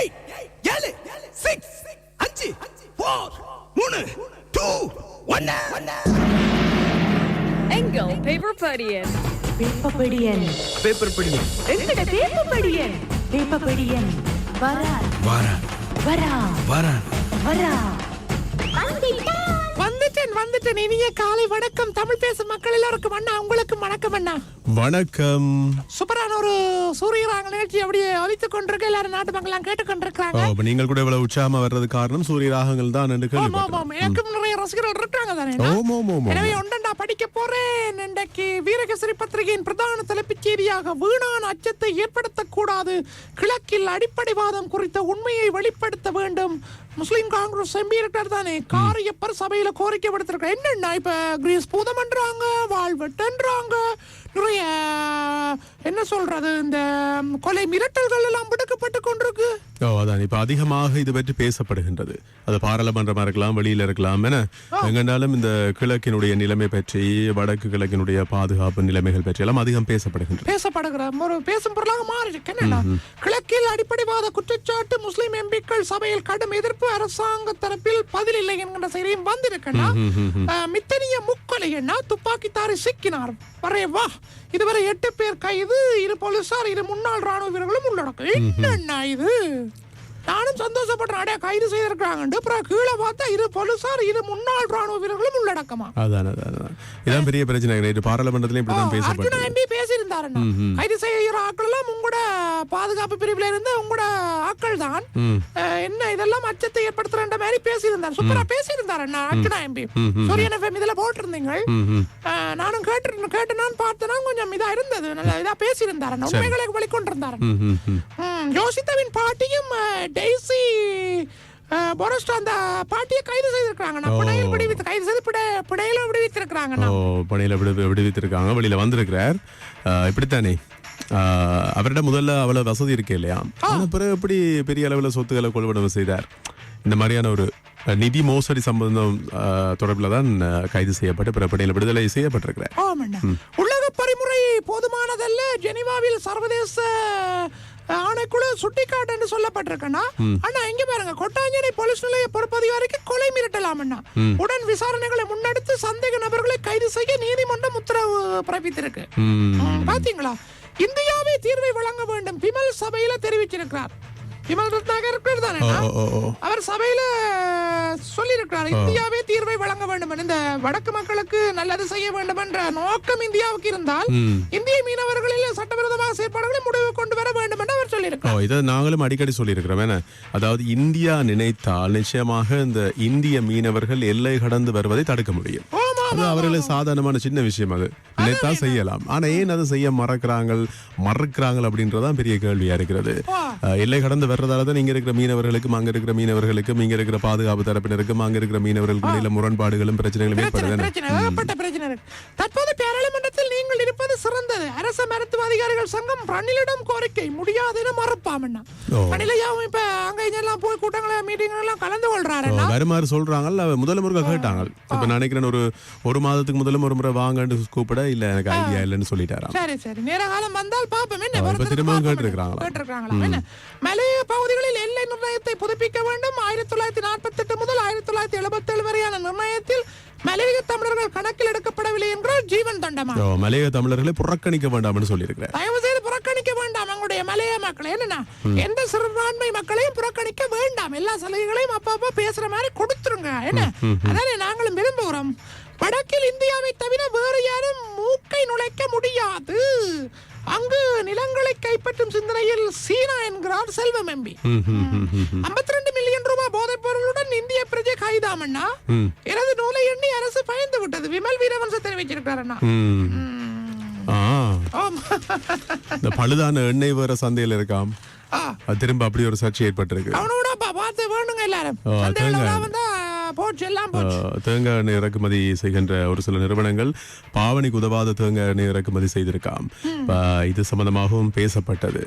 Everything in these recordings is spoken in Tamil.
எயிட் ஏழு சிக்ஸ் அஞ்சு ஃபோர் மூணு டூ ஒன்னு எங்கள் பேப்பர் படியன்? வேப்பப்படியன் பேப்பர் படி எங்கட வேப்பப்படியன் வேப்பப்படியன் வரா வாரா வரா வாரா வரா வந்துட்டேன் வந்துட்டேன். இனிய காலை வணக்கம். தமிழ் பேசும் மக்கள் எல்லாருக்கும் அண்ணா உங்களுக்கு வணக்கம் அண்ணா. வணக்கம். சூப்பரான ஒரு சூரியராங்க நிகழ்ச்சி அப்படியே ஒலித்துக் கொண்டிருக்கு எல்லாரும் நாட்டு மக்கள் எல்லாம் கேட்டுக் ஓ, கொண்டிருக்கிறாங்க அப்ப நீங்கள் கூட இவ்வளவு உற்சாகமா வர்றது காரணம் சூரிய ராகங்கள் தான் என்று கேள்விப்பட்டேன். எனக்கும் நிறைய ரசிகர்கள் இருக்காங்க தானே. எனவே ஒன்றண்டா படிக்க போறேன். இன்றைக்கு வீரகேசரி பத்திரிகையின் பிரதான தலைப்புச் செய்தியாக வீணான அச்சத்தை ஏற்படுத்தக்கூடாது. கிழக்கில் அடிப்படைவாதம் குறித்த உண்மையை வெளிப்படுத்த வேண்டும். முஸ்லிம் காங்கிரஸ் எம்பி இருக்கார் தானே காரியப்பர் சபையில கோரிக்கை விடுத்திருக்காரு என்னன்னா இப்ப கிரீஸ் பூதம்ன்றாங்க வாழ்வெட்டுன்றாங்க நிறைய என்ன சொல்றது இந்த கொலை மிரட்டல்கள் எல்லாம் விடுக்கப்பட்டு கொண்டிருக்கு? ஓ அதான். இப்ப அதிகமாக இது பற்றி பேசப்படுகின்றது. அது பாராளுமன்றமா இருக்கலாம் வெளியில இருக்கலாம் என. எங்கனாலும் இந்த கிழக்கினுடைய நிலைமை பற்றி வடக்கு கிழக்கினுடைய பாதுகாப்பு நிலைமைகள் பற்றி எல்லாம் அதிகம் பேசப்படுகின்றது. பேசப்படுகிற ஒரு பேசும் பொருளாக மாறி கிழக்கில் அடிப்படைவாத குற்றச்சாட்டு முஸ்லிம் எம்பிக்கள் சபையில் கடும் எதிர்ப்பு அரசாங்க தரப்பில் பதில் இல்லை என்கிற செய்தியும் வந்திருக்கா மித்தனிய முக்கொலை என்ன துப்பாக்கித்தாரி சிக்கினார். வரே வா. இதுவரை எட்டு பேர் கைது இரு போலீசார் இரு முன்னாள் ராணுவ வீரர்களும் உள்ளடக்கம். என்னண்ணா இது? நானும் சந்தோஷப்படுறேன். அடே கைது செய்திருக்காங்க அப்புறம் கீழே பார்த்தா இரு போலீசார் இரு முன்னாள் ராணுவ வீரர்களும் உள்ளடக்கமா? அதான். இதான் பெரிய பிரச்சனை. நேற்று பாராளுமன்றத்திலும் இப்படிதான் அர்ஜுனா பேசப்பட்டது எம்பி பேசியிருந்தாருண்ணா கைது செய்கிற ஆட்கள் எல்லாம் உங்களோட பாதுகாப்பு பிரிவுல இருந்து உங்களோட ஆட்கள் தான் என்ன இதெல்லாம் அச்சத்தை ஏற்படுத்துற மாதிரி பேசியிருந்தார். சூப்பரா பேசியிருந்தாரு அண்ணா அர்ஜுனா எம்பி சூரியன் எஃப்எம் இதுல போட்டிருந்தீங்க. நானும் கேட்டு கேட்டு நான் பார்த்தேன்னா கொஞ்சம் இதா இருந்தது. நல்லா இதா பேசியிருந்தாரு. உண்மைகளை வெளிக்கொண்டிருந்தாரு யோசித்தாவின் பாட்டியும் டெய்ஸி பொரஸ்டோ அந்த பாட்டியை கைது செய்திருக்காங்க பிணையில் விடுவித்து கைது செய்து பிடை பிணையில விடுவித்திருக்கிறாங்க ஓ பணியில விடு விடுவித்திருக்காங்க. வெளியில வந்திருக்கிறார். இப்படித்தானே. அவரிடம் முதல்ல அவ்வளவு வசதி இருக்கு இல்லையா? பிறகு எப்படி பெரிய அளவுல சொத்துக்களை கொள்வனவு செய்தார்? இந்த மாதிரியான ஒரு நிதி மோசடி சம்பந்தம் தொடர்பில் தான் கைது செய்யப்பட்டு பிற பணியில் விடுதலை செய்யப்பட்டிருக்கிறார். ஆமாண்ணா. உலக பரிமுறை போதுமானதல்ல. ஜெனீவாவில் சர்வதேச ஆணைக்குழு சுட்டிக்காட்டு என்று சொல்லப்பட்டிருக்கண்ணா. அண்ணா இங்க பாருங்க கொட்டாஞ்சேரி போலீஸ் நிலைய பொறுப்பதிகாரிக்கு கொலை மிரட்டலாம் அண்ணா உடன் விசாரணைகளை முன்னெடுத்து சந்தேக நபர்களை கைது செய்ய நீதிமன்றம் உத்தரவு பிறப்பித்திருக்கு. பாத்தீங்களா? இந்தியாவே தீர்வை வழங்க வேண்டும் பிமல் சபையில தெரிவிச்சிருக்கிறார். பிமல் ரத்னாகர் இருக்கிறது தானே. அவர் சபையில சொல்லியிருக்கிறார் இந்தியாவே தீர்வை வழங்க வேண்டும் இந்த வடக்கு மக்களுக்கு நல்லது செய்ய வேண்டும் என்ற நோக்கம் இந்தியாவுக்கு இருந்தால் இந்திய மீனவர்களில் சட்டவிரோதமாக செயற்பாடுகளை முடிவு கொண்டு வர வேண்டும் என்று அவர் சொல்லியிருக்கிறார். இதை நாங்களும் அடிக்கடி சொல்லியிருக்கிறோம் என்ன? அதாவது இந்தியா நினைத்தால் நிச்சயமாக இந்த இந்திய மீனவர்கள் எல்லை கடந்து வருவதை தடுக்க முடியும். அது அவர்களுக்கு சாதாரணமான சின்ன விஷயம் அது. நினைத்தா செய்யலாம். ஆனா ஏன் அதை செய்ய மறக்கிறாங்க மறக்கிறாங்க அப்படின்றதான் பெரிய கேள்வியா இருக்கிறது. எல்லை கடந்து வர்றதால தான் இங்க இருக்கிற மீனவர்களுக்கும் அங்க இருக்கிற மீனவர்களுக்கும் இங்க இருக்கிற பாதுகாப்பு தரப்பினருக்கும் அங்க இருக்கிற மீனவர்களுக்கும் இடையில முரண்பாடுகளும் பிரச்சனைகளும் பிரச்சனை ஏற்படுது. தற்போது பாராளுமன்றத்தில் நீங்கள் இருப்பது சிறந்தது. அரசு மருத்துவ அதிகாரிகள் சங்கம் ரணிலிடம் கோரிக்கை. முடியாதுன்னு மறுப்பாமண்ணா. ரணிலையாவும் இப்ப அங்க கூட்டங்களை மீட்டிங் எல்லாம் கலந்து கொள்றாருன்னா? வருமாறு சொல்றாங்கல்ல முதல்ல முருகா கேட்டாங்க. இப்ப நான் நினைக்கிறேன் ஒரு ஒரு மாதத்துக்கு முதல்ல ஒரு முறை வாங்கன்னு கூப்பிட இல்ல எனக்கு ஐடியா இல்லைன்னு சொல்லிட்டாராம். சரி சரி. நேர காலம் வந்தால் பாப்போம் என்ன? திரும்பவும். கேட்டிருக்கிறாங்களா? கேட்டிருக்கிறாங்களா? என்ன? மலைய பகுதிகளில் எல்லை நிர்ணயத்தை புதுப்பிக்க வேண்டும். ஆயிரத்தி தொள்ளாயிரத்தி நாற்பத்தி எட்டு முதல் ஆயிரத்தி தொள்ளாயிரத்தி எழுபத்தி ஏழு வரையான நிர்ணயத்தில் மலையக தமிழர்கள் கணக்கில் எடுக்கப்படவில்லை என்றால் ஜீவன் தண்டமா மலையக தமிழர்களை புறக்கணிக்க வேண்டாம்னு சொல்லியிருக்கிறார். தயவு செய்து வேண்டாம் எங்களுடைய மலைய மக்களை. என்னன்னா எந்த சிறுபான்மை மக்களையும் புறக்கணிக்க வேண்டாம். எல்லா சலுகைகளையும் அப்பா அப்பா பேசுற மாதிரி கொடுத்துருங்க. என்ன? அதானே நாங்களும் விரும்புகிறோம் வடக்கில் இந்தியாவை தவிர வேறு யாரும் மூக்கை நுழைக்க முடியாது. அங்கு நிலங்களை கைப்பற்றும் சிந்தனையில் சீனா என்கிறார் செல்வம் எம்பி. ஐம்பத்தி ரெண்டு மில்லியன் ரூபாய் போதைப் பொருளுடன் இந்திய பிரஜை கைதாமண்ணா எனது நூலை எண்ணி அரசு பயந்து விட்டது. விமல் வீரவன்ச தெரிவிச்சிருக்காரு இந்த பழுதான எண்ணெய் வேற சந்தையில இருக்காம். திரும்ப அப்படி ஒரு சர்ச்சை ஏற்பட்டிருக்கு. அவனோட பார்த்து வேணுங்க எல்லாரும். தேங்காய். வந்தா எண்ணெய் இறக்குமதி செய்கின்ற ஒரு சில நிறுவனங்கள் பாவனைக்கு உதவாத தேங்காய் எண்ணெய் இறக்குமதி செய்திருக்காம். இது சம்பந்தமாகவும் பேசப்பட்டது.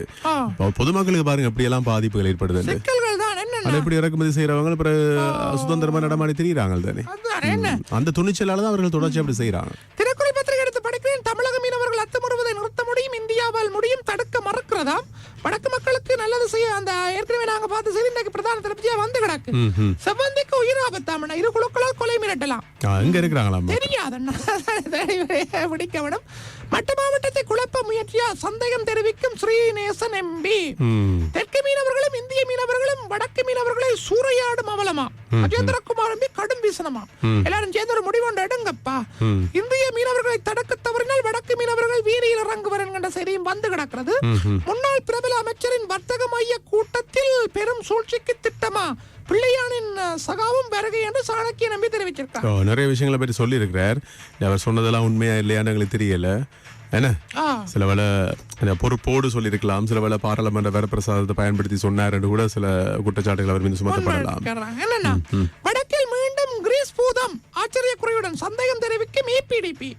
பொதுமக்களுக்கு பாருங்க எப்படி எல்லாம் பாதிப்புகள் ஏற்படுது ஆனா இப்படி இறக்குமதி செய்யறவங்க பிறகு சுதந்திரமா நடமாடி திரியிறாங்க தானே அந்த துணிச்சலால தான் அவர்கள் தொடர்ச்சி அப்படி செய்யறாங்க நிறுத்த முடியும் தடுக்க மறுக்கிறதாம் வடக்கு மக்களுக்கு நல்லது செய்ய அந்த ஏற்கனவே நாங்க பார்த்த செய்தி இன்றைக்கு பிரதான தளபதியா வந்து கிடக்கு. செவ்வந்திக்கு உயிராபத்தாமண்ணா இரு குழுக்களால் கொலை மிரட்டலாம். ஆ, எங்க இருக்கிறாங்களாம். தெரியாதண்ணா பிடிக்க விடும் மட்ட மாவட்டத்தை குழப்ப முயற்சியா சந்தேகம் தெரிவிக்கும் ஸ்ரீநேசன் எம்பி தெற்கு மீனவர்களும் இந்திய மீனவர்களும் வடக்கு மீனவர்களை சூறையாடும் அவலமா? அஜேந்திரகுமார் எம்பி கடும் வீசனமா எல்லாரும் சேர்ந்து ஒரு முடிவு எடுங்கப்பா. இந்திய மீனவர்களை தடுக்க தவறினால் வீதியில் இறங்குவர் என்கின்ற செய்தியும் வந்து கிடக்கிறது. முன்னாள் பிரபல அமைச்சரின் வர்த்தக மைய கூட்டத்தில் பெரும் சூழ்ச்சிக்கு திட்டமா பிள்ளையானின் சகாவும் வருகை என்று சாணக்கிய நம்பி தெரிவிச்சிருக்கார் நிறைய விஷயங்களை பற்றி சொல்லியிருக்கிறார். அவர் சொன்னதெல்லாம் உண்மையா இல்லையான்னு எங்களுக்கு தெரியல. என்ன? சில வேளை இந்த பொறுப்போடு சொல்லியிருக்கலாம். சில வேளை பாராளுமன்ற வரப்பிரசாதத்தை பயன்படுத்தி சொன்னார் என்று கூட சில குற்றச்சாட்டுகள் அவர் மீது சுமத்தப்படலாம். வடக்கில் மீண்டும் கிரீஸ் பூதம் ஆச்சரியக்குறையுடன் சந்தேகம் தெரிவிக்கும் ஏபிடிபி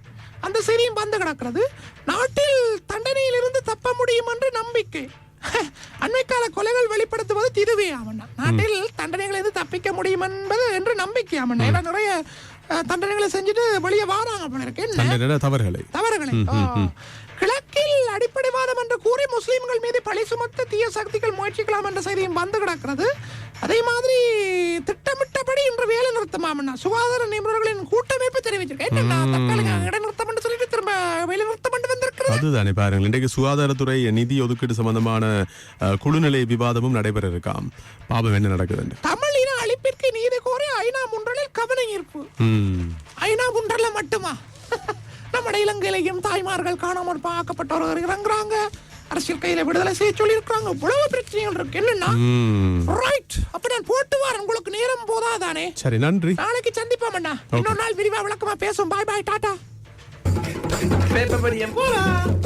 அந்த செய்தியும் வந்து கிடக்கிறது. நாட்டில் தண்டனையில் இருந்து தப்ப முடியும் என்று நம்பிக்கை. அண்மைக்கால கொலைகள் வெளிப்படுத்துவது இதுவே ஆமண்ணா நாட்டில் தண்டனைகள் இருந்து தப்பிக்க முடியும் என்பது என்று நம்பிக்கை ஆமண்ணா ஏன்னா நிறைய தண்டனைகளை செஞ்சுட்டு வெளியே வாராங்க போல இருக்கு. தவறுகளை. தவறுகளை. கிழக்கில் அடிப்படைவாதம் என்று கூறி முஸ்லிம்கள் மீது பழி சுமத்த தீய சக்திகள் முயற்சிக்கலாம் என்ற செய்தியும் வந்து கிடக்கிறது. அதே மாதிரி திட்டமிட்டபடி இன்று வேலை நிறுத்தமாமண்ணா சுகாதார நிபுணர்களின் கூட்டமைப்பு தெரிவிச்சிருக்கேன் என்னண்ணா தற்காலிக இடைநிறுத்தம் என்று சொல்லிட்டு திரும்ப வேலை நிறுத்தம் என்று வந்திருக்கிறது அதுதானே பாருங்கள். இன்றைக்கு சுகாதாரத்துறை நிதி ஒதுக்கீடு சம்பந்தமான குழுநிலை விவாதமும் நடைபெற இருக்காம் பாபம் என்ன நடக்குதுன்னு. தமிழ் இன அழிப்பிற்கு நீதி கோரி ஐநா முன்றலில் கவன ஈர்ப்பு. ஐநா குன்றல்ல மட்டுமா? நம்ம இலங்கையிலையும் தாய்மார்கள் காணாமல் பார்க்கப்பட்டவர்கள் இறங்குறாங்க. அரசியல் கையில விடுதலை செய்ய சொல்லி இருக்காங்க இவ்வளவு பிரச்சனைகள் இருக்கு. என்னன்னா. ரைட் அப்ப நான் போட்டு வரேன். உங்களுக்கு நேரம் போதாதானே? சரி நன்றி. நாளைக்கு சந்திப்போம் அண்ணா. இன்னொரு நாள் விரிவா விளக்கமா பேசும் பாய் பாய் டாடா. Pepe María, ¡Hola!